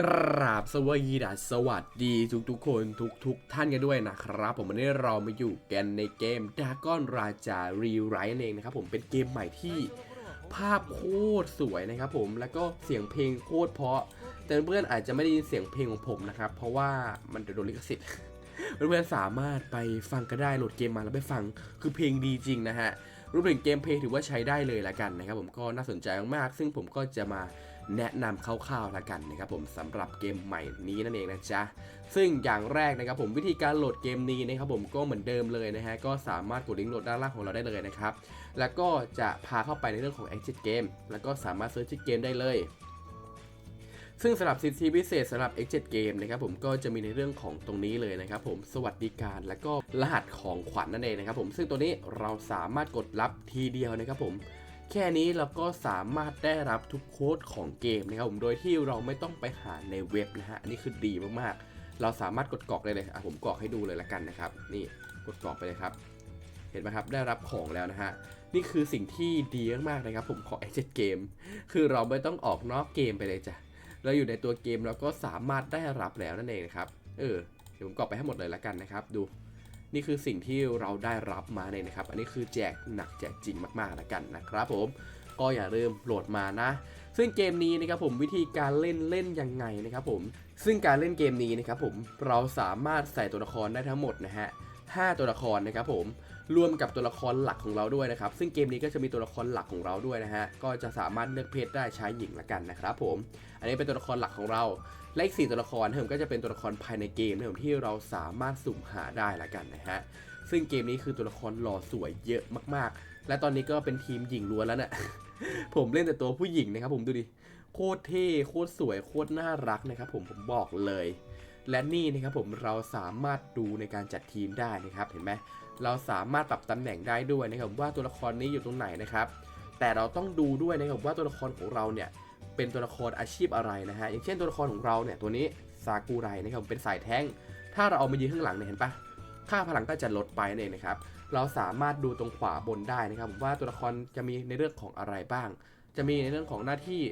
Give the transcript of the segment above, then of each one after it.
กราบสวัสดีดสวัสดีทุกทุกๆคนทุกทุกๆท่านกันด้วยนะครับ ผมวันนี้เรามาอยู่กันในเกมดากอนราจารีไรนั่นเองนะครับผมเป็นเกมใหม่ที่ภาพโคตรสวยนะครับผมแล้วก็เสียงเพลงโคตรเพราะ แต่เพื่อนอาจจะไม่ได้ยินเสียงเพลงของผมนะครับ เพราะว่ามันจะโดนลิขสิทธิ์เพื่อนๆสามารถไปฟังก็ได้โหลดเกมมาแล้วไปฟังคือเพลงดีจริงนะฮะรวมถึงเกมเพลงถือว่าใช้ได้เลยละกันนะครับผมก็น่าสนใจมากๆซึ่งผมก็จะมา แนะนำคร่าวๆละกันนะครับผมสำหรับเกมใหม่นี้นั่นเองนะจ๊ะซึ่งอย่างแรกนะครับผมวิธีการโหลดเกมนี้นะครับผมก็เหมือนเดิมเลยนะฮะก็สามารถกดลิงก์โหลดด้านล่างของเราได้เลยนะครับแล้วก็จะพาเข้าไปในเรื่องของ Exit Game แล้วก็สามารถเซิร์ชเกมได้เลยซึ่งสำหรับสิทธิพิเศษสำหรับ X7 Game นะครับผมก็จะมีในเรื่องของตรงนี้เลยนะครับผมสวัสดิการและก็รหัสของขวัญนนั่นเองนะครับผมซึ่งตัวนี้เราสามารถกดรับทีเดียวนะครับผม แค่นี้เราก็สามารถได้รับทุกโค้ดของเกมนะครับผมโดยที่เราไม่ต้องไปหาในเว็บนะฮะอันนี้คือดีมากๆ เราสามารถกดกรอกได้เลยอะผมกรอกให้ดูเลยละกันนะครับ นี่กดกรอกไปเลยครับ เห็นไหมครับได้รับของแล้วนะฮะนี่คือสิ่งที่ดีมากๆนะครับ ผมของ X7 Game คือเราไม่ต้องออกนอกเกมไปเลยจ้ะเราอยู่ในตัวเกมเราก็สามารถได้รับแล้วนั่นเองนะครับเออเดี๋ยวผมกรอกไปให้หมดเลยละกันนะครับ ดู นี่คือสิ่งที่เราได้รับมาเนี่ยนะครับ อันนี้คือแจกหนักแจกจริงมากๆแล้วกันนะครับผมก็อย่าลืมโหลดมานะ ซึ่งเกมนี้นะครับผมวิธีการเล่นเล่นยังไงนะครับผม ซึ่งการเล่นเกมนี้นะครับผมเราสามารถใส่ตัวละครได้ทั้งหมดนะฮะ5ตัวละครนะครับผม รวมกับตัวละครหลักของเราด้วยนะครับ ซึ่งเกมนี้ก็จะมีตัวละครหลักของเราด้วยนะฮะ ก็จะสามารถเลือกเพศได้ชายหญิงละกันนะครับผม อันนี้เป็นตัวละครหลักของเรา และอีก4ตัวละครเพิ่มก็จะเป็นตัวละครภายในเกมนะครับที่เราสามารถสุ่มหาได้ละกันนะฮะ ซึ่งเกมนี้คือตัวละครหล่อสวยเยอะมากๆ และตอนนี้ก็เป็นทีมหญิงล้วนแล้วเนี่ย ผมเล่นแต่ตัวผู้หญิงนะครับผมดูดิ โคตรเท่ โคตรสวย โคตรน่ารักนะครับผมผมบอกเลยและนี่นะครับผมเราสามารถดูในการจัดทีมได้นะครับเห็นไหม เราสามารถปรับตำแหน่งได้ด้วยนะครับว่าตัวละครนี้อยู่ตรงไหนนะครับ แต่เราต้องดูด้วยนะครับว่าตัวละครของเราเนี่ยเป็นตัวละครอาชีพอะไรนะฮะอย่างเช่นตัวละครของเราเนี่ยตัวนี้ซากุไรนะครับเป็นสายแท้ง ถ้าเราเอามายืนข้างหลังเนี่ยเห็นปะค่าพลังก็จะลดไปนั่นเองนะครับ เราสามารถดูตรงขวาบนได้นะครับว่าตัวละครจะมีในเรื่องของอะไรบ้าง จะมีในเรื่องของหน้าที่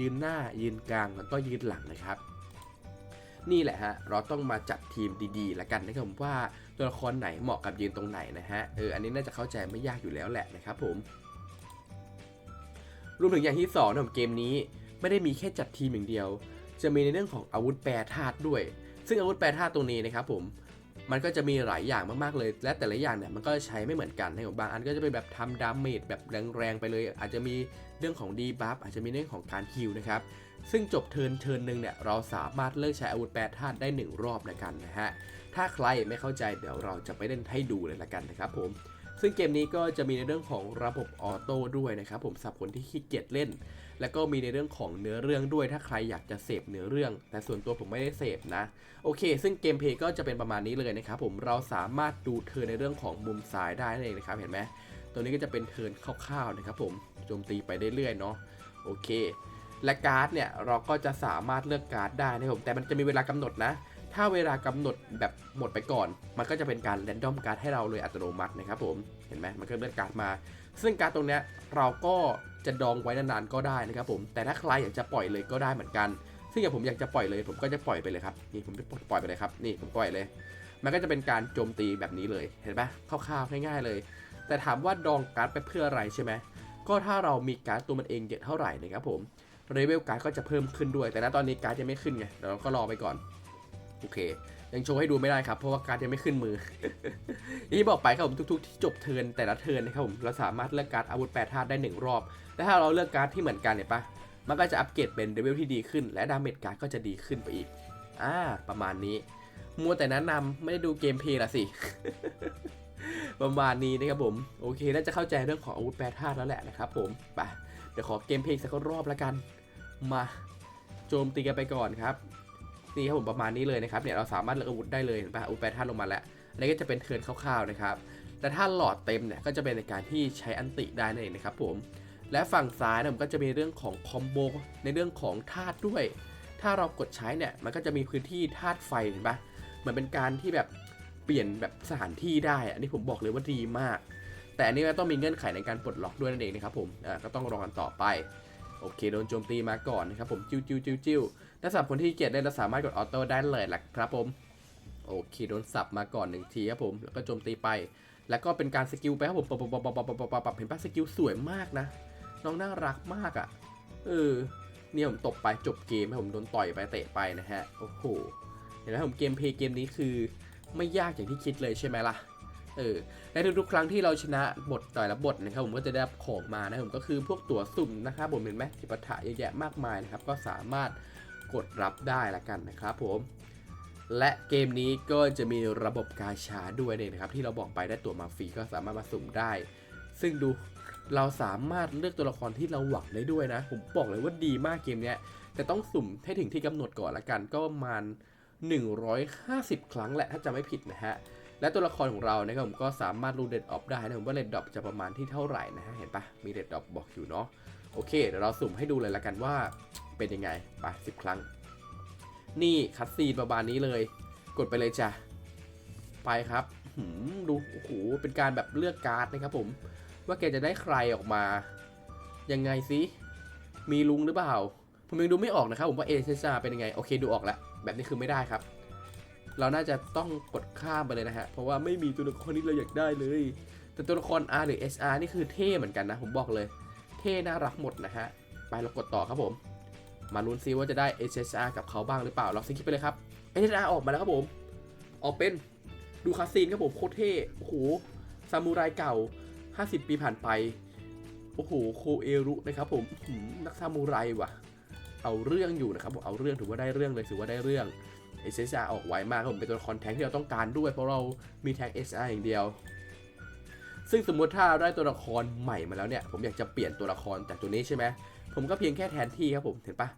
ยืนหน้ายืนกลางแล้วก็ยืนหลังนะครับ นี่แหละฮะเราต้องมาจัดทีมดีๆแล้วกันนะครับผมว่าตัวละครไหนเหมาะกับยืนตรงไหนนะฮะเอออันนี้น่าจะเข้าใจไม่ยากอยู่แล้วแหละนะครับผมรวมถึงอย่างที่สองนะครับเกมนี้ไม่ได้มีแค่จัดทีมอย่างเดียว จะมีในเรื่องของอาวุธแปรธาตุด้วย ซึ่งอาวุธแปรธาตุตรงนี้นะครับผม มันก็จะมีหลายอย่างมากๆเลย และแต่ละอย่างเนี่ยมันก็ใช้ไม่เหมือนกันนะครับบางอันก็จะเป็นแบบทำดาเมจแบบแรงๆไปเลย อาจจะมีเรื่องของดีบัฟอาจจะมีเรื่องของการฮิลนะครับ ซึ่งจบเทิร์นเทิร์นหนึ่งเนี่ยเราสามารถเลิกใช้อาวุธแปรธาตุได้ 1 รอบนะกันนะฮะ ถ้าใครไม่เข้าใจเดี๋ยวเราจะไปเล่นให้ดูเลยละกันนะครับผม ซึ่งเกมนี้ก็จะมีในเรื่องของระบบออโต้ด้วยนะครับผมสำหรับคนที่ขี้เกียจเล่น แล้วก็มีในเรื่องของเนื้อเรื่องด้วยถ้าใครอยากจะเสพเนื้อเรื่อง แต่ส่วนตัวผมไม่ได้เสพนะโอเค ซึ่งเกมเพย์ก็จะเป็นประมาณนี้เลยนะครับผมเราสามารถดูเทิร์นในเรื่องของมุมซ้ายได้เองนะครับเห็นไหมตัวนี้ก็จะเป็นเทิร์นคร่าวๆนะครับผมโจมตีไปเรื่อยๆเนาะโอเค และการ์ดเนี่ยเราก็จะสามารถเลือกการ์ดได้นะครับผมแต่มันจะมีเวลากำหนดนะ ถ้าเวลากำหนดแบบหมดไปก่อน มันก็จะเป็นการแรนดอมการ์ดให้เราเลยอัตโนมัตินะครับผมเห็นไหมมันก็เลือกการ์ดมา ซึ่งการ์ดตรงนี้เราก็จะดองไว้นานๆก็ได้นะครับผมแต่ถ้าใครอยากจะปล่อยเลยก็ได้เหมือนกัน ซึ่งอย่างผมอยากจะปล่อยเลยผมก็จะปล่อยไปเลยครับนี่ผมจะปล่อยไปเลยครับนี่ผมปล่อยเลย มันก็จะเป็นการโจมตีแบบนี้เลยเห็นปะคร่าวๆง่ายๆเลย แต่ถามว่าดองการ์ดไปเพื่ออะไรใช่ไหมก็ถ้าเรามีการ์ดตัวมันเองเยอะเท่าไหร่นะครับผมเลเวลการ์ดก็จะเพิ่มขึ้นด้วย แต่ณตอนนี้การ์ดยังไม่ขึ้นไงเราก็รอไปก่อน โอเค ยังโชว์ให้ดูไม่ได้ครับ เพราะว่าการ์ดยังไม่ขึ้นมืออย่างที่บอกไปครับผมทุกๆ ที่จบเทินแต่ละเทินนะครับผมเราสามารถเลือกการ์ดอาวุธแปรธาตุได้หนึ่งรอบ และถ้าเราเลือกการ์ดที่เหมือนกันเนี่ยปะมันก็จะอัปเกรดเป็นเลเวลที่ดีขึ้น และดาเมจการ์ดก็จะดีขึ้นไปอีกอ่าประมาณนี้มัวแต่แนะนำไม่ได้ดูเกมเพลย์ละสิประมาณนี้นะครับผมโอเคน่าจะเข้าใจเรื่องของอาวุธแปรธาตุแล้วแหละนะครับผมไปเดี๋ยวขอเกมเพลย์สักรอบละกัน มา โจมตีกันไปก่อนครับ นี่ครับผมประมาณนี้เลยนะครับเนี่ยเราสามารถเลือกอาวุธได้เลยเห็นปะอาวุธแปรธาตุลงมาแล้วอันนี้ก็จะเป็นเทิร์นคร่าวๆนะครับแต่ถ้าหลอดเต็มเนี่ยก็จะเป็นในการที่ใช้อันติได้นั่นเองนะครับผมและฝั่งซ้ายเนี่ยมันก็จะมีเรื่องของคอมโบในเรื่องของธาตุด้วย ถ้าเรากดใช้เนี่ยมันก็จะมีพื้นที่ธาตุไฟเห็นปะเหมือนเป็นการที่แบบเปลี่ยนแบบสถานที่ได้ อันนี้ผมบอกเลยว่าดีมาก แต่อันนี้ก็ต้องมีเงื่อนไขในการปลดล็อกด้วยนั่นเองนะครับผมอ่าก็ต้องรอกันต่อไป โอเคโดนโจมตีมาก่อนนะครับผมจิ้วจิ้วจิ้วจิ้ว ถ้าสำหรับคนที่เกียดเล่เราสามารถกดออโต้ได้เลยแหละครับผม โอเคโดนสับมาก่อนหนึ่งทีครับผม แล้วก็โจมตีไป แล้วก็เป็นการสกิลไปครับผมปรับปรับปรับปรับปรับเห็นปะสกิลสวยมากนะ น้องน่ารักมากอะ เออ เนี่ยผมตบไปจบเกมให้ผมโดนต่อยไปเตะไปนะฮะ โอ้โห เห็นไหมผมเกมเพย์เกมนี้คือไม่ยากอย่างที่คิดเลยใช่ไหมล่ะเออในทุกๆครั้งที่เราชนะบทต่อยละบทนะครับผมก็จะได้ของมานะผมก็คือพวกตั๋วสุ่มนะครับผมเห็นไหมทิปถะเยอะแยะมากมายนะครับก็สามารถ กดรับได้ละกันนะครับผม และเกมนี้ก็จะมีระบบกาชาด้วยเนยนะครับ ที่เราบอกไปได้ตัวมาฟรีก็สามารถมาสุ่มได้ ซึ่งดูเราสามารถเลือกตัวละครที่เราหวังได้ด้วยนะ ผมบอกเลยว่าดีมากเกมเนี้ยแต่ต้องสุ่มให้ถึงที่กำหนดก่อนละกันก็ประมาณ 150 ครั้งแหละถ้าจะไม่ผิดนะฮะและตัวละครของเรานะครับผมก็สามารถรูเดดออฟได้นะผมว่าเรดดอปจะประมาณที่เท่าไหร่นะฮะเห็นปะมีเรดดอปบอกอยู่เนาะ โอเค เดี๋ยวเราสุ่มให้ดูเลยละกันว่าเป็นยังไง ไป10ครั้ง นี่คัดซีนประมาณนี้เลย กดไปเลยจ้ะ ไปครับหืมดู โอ้โห เป็นการแบบเลือกการ์ดนะครับผม ว่าแกจะได้ใครออกมา ยังไงซิมีลุงหรือเปล่า ผมยังดูไม่ออกนะครับผมว่าเอเซซ่าเป็นยังไง โอเคดูออกแล้ว แบบนี้คือไม่ได้ครับ เราน่าจะต้องกดข้ามไปเลยนะฮะ เพราะว่าไม่มีตัวละครที่เราอยากได้เลย แต่ตัวละคร R หรือ SR นี่คือเท่เหมือนกันนะ ผมบอกเลย เท่น่ารักหมดนะฮะ ไปเรากดต่อครับผม มาลุ้นซิว่าจะได้ SSR กับเขาบ้างหรือเปล่า เราสกิปไปเลยครับ SSR ออกมาแล้วครับผม ออกเป็นดูคาซีนครับผมโคตรเท่ โอ้โห ซามูไรเก่า 50 ปีผ่านไป โอ้โห โคเอรุนะครับผม นักซามูไรว่ะ เอาเรื่องอยู่นะครับผมเอาเรื่องถือว่าได้เรื่องเลยถือว่าได้เรื่อง SSR ออกไวมากครับผมเป็นตัวละครแทงค์ที่เราต้องการด้วยเพราะเรามีแทง SR อย่างเดียว ซึ่งสมมุติถ้าได้ตัวละครใหม่มาแล้วเนี่ยผมอยากจะเปลี่ยนตัวละครจากตัวนี้ใช่ไหมผมก็เพียงแค่แทนที่ครับผมเห็นปะ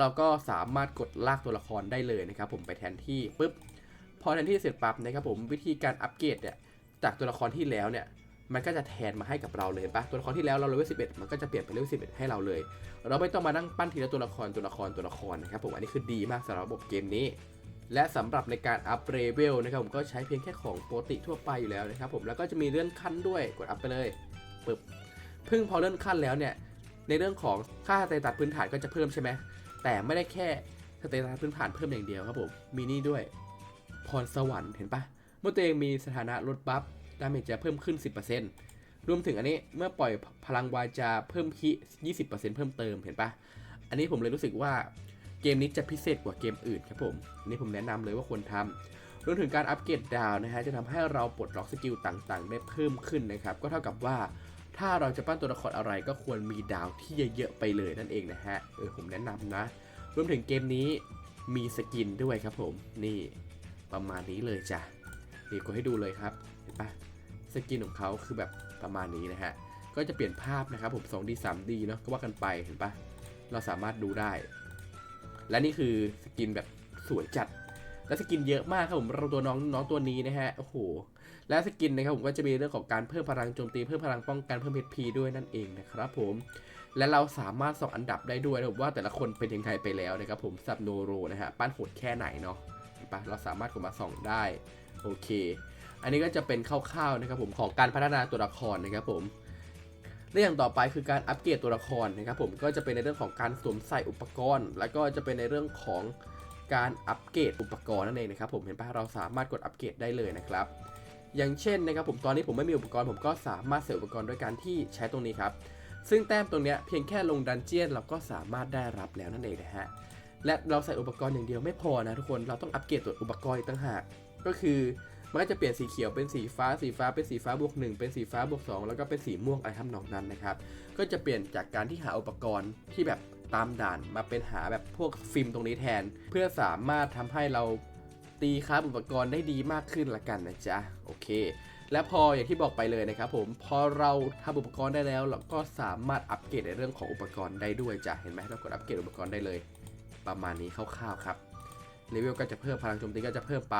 เราก็สามารถกดลากตัวละครได้เลยนะครับผมไปแทนที่ปุ๊บพอแทนที่เสร็จปั๊บนะครับผมวิธีการอัปเกรดเนี่ยจากตัวละครที่แล้วเนี่ยมันก็จะแทนมาให้กับเราเลยเห็นปะตัวละครที่แล้วเราเลเวล11มันก็จะเปลี่ยนเป็นเลเวล11ให้เราเลย เราไม่ต้องมานั่งปั้นทีละตัวละครตัวละครตัวละครนะครับผมอันนี้คือดีมากสำหรับระบบเกมนี้ และสำหรับในการอัพเลเวลนะครับผมก็ใช้เพียงแค่ของปกติทั่วไปอยู่แล้วนะครับผมแล้วก็จะมีเลื่อนขั้นด้วยกดอัพไปเลยปึ๊บพึ่งพอเลื่อนขั้นแล้วเนี่ยในเรื่องของค่าสเตตัสพื้นฐานก็จะเพิ่มใช่ไหมแต่ไม่ได้แค่สเตตัสพื้นฐานเพิ่มอย่างเดียวครับผมมีนี่ด้วยพรสวรรค์เห็นปะเมื่อตัวเองมีสถานะลดบัฟดาเมจจะเพิ่มขึ้น 10%รวมถึงอันนี้เมื่อปล่อยพลังวาจาเพิ่มคี20%เพิ่มเติมเห็นปะอันนี้ผมเลยรู้สึกว่า เกมนี้จะพิเศษกว่าเกมอื่นครับผมนนี้ผมแนะนำเลยว่าควรทำรวมถึงการอัปเกรดดาวนะฮะจะทำให้เราปลดล็อกสกิลต่างๆ ได้เพิ่มขึ้นนะครับก็เท่ากับว่าถ้าเราจะปั้นตัวละครอะไรก็ควรมีดาวที่เยอะๆไปเลยนั่นเองนะฮะเออผมแนะนำนะรวมถึงเกมนี้มีสกินด้วยครับผมนี่ประมาณนี้เลยจ้ะนี่กดให้ดูเลยครับเห็นปะสกินของเขาคือแบบประมาณนี้นะฮะก็จะเปลี่ยนภาพนะครับผม 2D 3D เนาะก็ว่ากันไปเห็นปะเราสามารถดูได้ และนี่คือสกินแบบสวยจัด และสกินเยอะมากครับผมเราตัวน้องน้องตัวนี้นะฮะโอ้โหและสกินนะครับผมก็จะมีเรื่องของการเพิ่มพลังโจมตีเพิ่มพลังป้องกันเพิ่ม HP ด้วยนั่นเองนะครับผมและเราสามารถส่องอันดับได้ด้วยนะผมว่าแต่ละคนเป็นยังไงไปแล้วนะครับผมสับโนโรนะฮะปั้นโหดแค่ไหนเนาะปะเราสามารถกดมาส่องได้โอเค อันนี้ก็จะเป็นคร่าวๆนะครับผมของการพัฒนาตัวละครนะครับผม และอย่างต่อไปคือการอัปเกรดตัวละครนะครับผมก็จะเป็นในเรื่องของการสวมใส่อุปกรณ์ แล้วก็จะเป็นในเรื่องของการอัปเกรดอุปกรณ์นั่นเองนะครับผมเห็นปะเราสามารถกดอัปเกรดได้เลยนะครับ อย่างเช่นนะครับผมตอนนี้ผมไม่มีอุปกรณ์ผมก็สามารถเสริมอุปกรณ์ด้วยการที่ใช้ตรงนี้ครับซึ่งแต้มตรงนี้เพียงแค่ลงดันเจียนเราก็สามารถได้รับแล้วนั่นเองนะฮะและเราใส่อุปกรณ์อย่างเดียวไม่พอนะทุกคนเราต้องอัปเกรดตัวอุปกรณ์อีกต่างหาก ก็คือ มันก็จะเปลี่ยนสีเขียวเป็นสีฟ้า สีฟ้าเป็นสีฟ้าบวกหนึ่งเป็นสีฟ้าบวกสองแล้วก็เป็นสีม่วงอะไรทำนองนั้นนะครับ ก็จะเปลี่ยนจากการที่หาอุปกรณ์ที่แบบตามด่านมาเป็นหาแบบพวกฟิล์มตรงนี้แทน เพื่อสามารถทำให้เราตีค่าอุปกรณ์ได้ดีมากขึ้นละกันนะจ๊ะโอเค และพออย่างที่บอกไปเลยนะครับผมพอเราทำอุปกรณ์ได้แล้ว เราก็สามารถอัปเกรดในเรื่องของอุปกรณ์ได้ด้วยจ้ะเห็นไหมเรากดอัปเกรดอุปกรณ์ได้เลย ประมาณนี้คร่าวๆครับเลเวลก็จะเพิ่มพลังโจมตีก็จะเพิ่มไป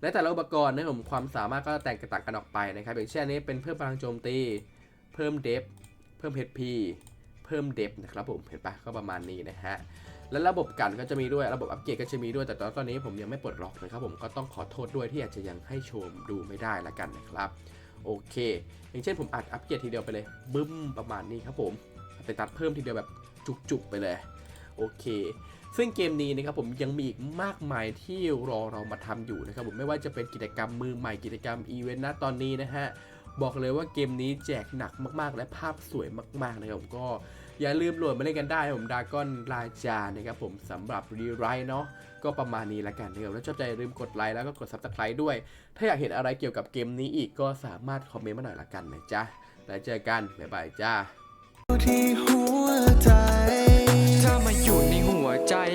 และแต่ละอุปกรณ์นะผมความสามารถก็แตกต่างกันออกไปนะครับอย่างเช่นอันนี้เป็นเพิ่มพลังโจมตี เพิ่มเดฟเพิ่ม HP เพิ่มเดฟนะครับผมเห็นปะก็ประมาณนี้นะฮะและระบบกันก็จะมีด้วยระบบอัปเกรดก็จะมีด้วยแต่ตอนตอนนี้ผมยังไม่ปลดล็อกนะครับผมก็ต้องขอโทษด้วยที่อาจจะยังให้ชมดูไม่ได้ละกันนะครับโอเค อย่างเช่นผมอัดอัปเกรดทีเดียวไปเลยบึ้มประมาณนี้ครับผมไปตัดเพิ่มทีเดียวแบบจุกๆไปเลยโอเค ซึ่งเกมนี้นะครับผมยังมีอีกมากมายที่รอเรามาทำอยู่นะครับผมไม่ว่าจะเป็นกิจกรรมมือใหม่กิจกรรมอีเวนต์ณตอนนี้นะฮะบอกเลยว่าเกมนี้แจกหนักมากๆ และภาพสวยมากๆนะครับผมก็อย่าลืมโหลดมาเล่นกันได้นะผมดากอนราจานะครับผมสำหรับรีไรเนาะก็ประมาณนี้ละกันนะครับแล้วชอบใจอย่าลืมกดไลค์แล้วก็กด subscribe ด้วย ถ้าอยากเห็นอะไรเกี่ยวกับเกมนี้อีกก็สามารถคอมเมนต์มาหน่อยละกันนะจ๊ะแล้วเจอกันบ๊ายบายจ้า